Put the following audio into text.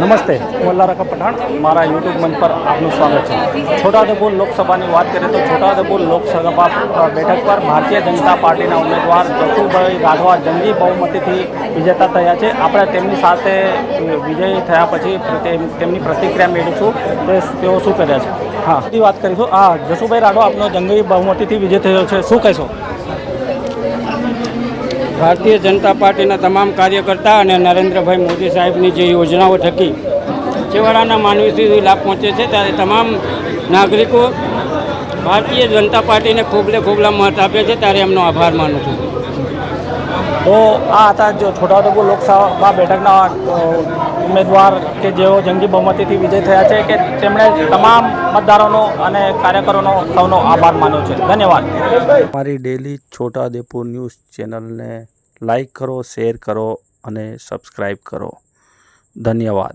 નમસ્તે, હું અલ્લાહ પઠાણ, મારા યુટ્યુબ મંચ પર આપનું સ્વાગત છે. છોટાઉદેપુર લોકસભાની વાત કરીએ તો છોટાઉદેપુર લોકસભા બેઠક પર ભારતીય જનતા પાર્ટીના ઉમેદવાર જસુભાઈ રાઠવા જંગી બહુમતીથી વિજેતા થયા છે. આપણે તેમની સાથે વિજય થયા પછી તેમની પ્રતિક્રિયા મેળવીશું તે તેઓ શું કર્યા છે? હા. બધી વાત કરીશું. હા, જસુભાઈ રાઠવા આપનો જંગી બહુમતીથી વિજય થયો છે. શું કહેશો? ભારતીય જનતા પાર્ટીના તમામ કાર્યકર્તા અને નરેન્દ્રભાઈ મોદી સાહેબની જે યોજનાઓ થકી છેવાડાના માનવી સુધી લાભ પહોંચે છે, ત્યારે તમામ નાગરિકો ભારતીય જનતા પાર્ટીને ખૂબલે ખૂબલા મત આપે છે, ત્યારે એમનો આભાર માનું છું. તો આ હતા જો છોટાઉદેપુર લોકસભા બેઠકના ઉમેદવાર કે જેઓ જંગી બહુમતીથી વિજય થયા છે કે તેમણે તમામ મતદારોનો અને કાર્યકરોનો, સૌનો આભાર માન્યો છે. ધન્યવાદ. અમારી ડેલી છોટાઉદેપુર ન્યૂઝ ચેનલને લાઈક કરો, શેર કરો અને સબસ્ક્રાઈબ કરો. ધન્યવાદ.